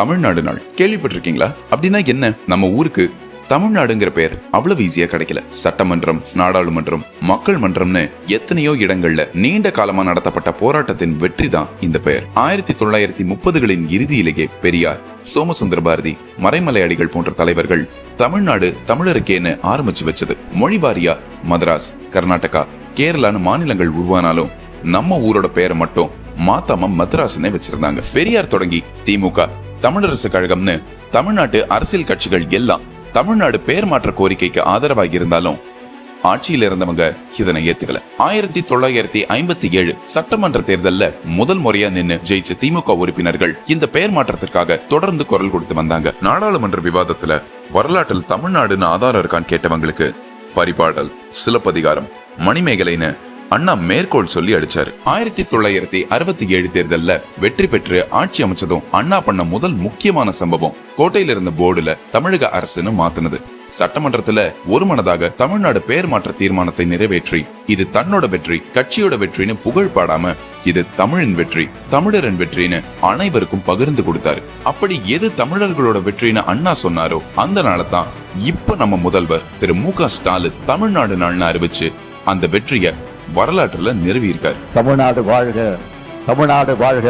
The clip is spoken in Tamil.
தமிழ்நாடு நாள். கேள்விப்பட்டிருக்கீங்களா? அப்படின்னா என்ன? நம்ம ஊருக்கு தமிழ்நாடுங்கிற பெயர் அவ்வளவு ஈஸியா கிடைக்கல. சட்டமன்றம் நாடாளுமன்றம் மக்கள் மன்றம்னு எத்தனையோ இடங்கள்ல நீண்ட காலமா நடத்தப்பட்ட போராட்டத்தின் வெற்றி தான் இந்த பெயர். ஆயிரத்தி தொள்ளாயிரத்தி முப்பதுகளின் இறுதியிலேயே பெரியார் சோமசுந்தர பாரதி மறைமலையாடிகள் போன்ற தலைவர்கள் தமிழ்நாடு தமிழருக்கேன்னு ஆரம்பிச்சு வச்சது. மொழி வாரியா மதராஸ் கர்நாடகா கேரளான்னு மாநிலங்கள் உருவானாலும் நம்ம ஊரோட பெயரை மட்டும் மாத்தாம மத்ராஸ்னே வச்சிருந்தாங்க. பெரியார் தொடங்கி திமுக தமிழரசு கழகம்னு தமிழ்நாட்டு அரசியல் கட்சிகள் எல்லாம் தமிழ்நாடு பெயர் மாற்ற கோரிக்கைக்கு ஆதரவாக இருந்தாலும் ஆட்சியில் இருந்தவங்க இதனை ஏத்துக்கல. ஆயிரத்தி தொள்ளாயிரத்தி ஐம்பத்தி ஏழு சட்டமன்ற தேர்தல்ல முதல் முறையா நின்று ஜெயிச்ச திமுக உறுப்பினர்கள் இந்த பெயர் மாற்றத்திற்காக தொடர்ந்து குரல் கொடுத்து வந்தாங்க. நாடாளுமன்ற விவாதத்துல வரலாற்றில் தமிழ்நாடுன்னு ஆதாரம் இருக்கான்னு கேட்டவங்களுக்கு பரிபாடல் சிலப்பதிகாரம் மணிமேகலைன்னு அண்ணா மேற்கோள் சொல்லி அடிச்சாரு. ஆயிரத்தி தொள்ளாயிரத்தி அறுபத்தி ஏழு தேர்தல்ல வெற்றி பெற்று ஆட்சி அமைச்சதும் அண்ணா பண்ண முதல் முக்கியமான சம்பவம் கோட்டையில இருந்த போர்டுல தமிழக அரசுன்னு மாத்துனது. சட்டமன்றத்துல ஒரு மனதாக தமிழ்நாடு பெயர் மாற்ற தீர்மானத்தை நிறைவேற்றி இது தன்னோட வெற்றி கட்சியோட வெற்றின்னு புகழ் பாடாம இது தமிழின் வெற்றி தமிழரின் வெற்றின்னு அனைவருக்கும் பகிர்ந்து கொடுத்தாரு. அப்படி எது தமிழர்களோட வெற்றின்னு அண்ணா சொன்னாரோ அந்த நாளை தான் இப்ப நம்ம முதல்வர் திரு மு க ஸ்டாலின் தமிழ்நாடு நாள்னு அறிவிச்சு அந்த வெற்றியை வரலாற்றுல நிறுவியிருக்காரு. தமிழ்நாடு வாழ்க தமிழ்நாடு வாழ்க.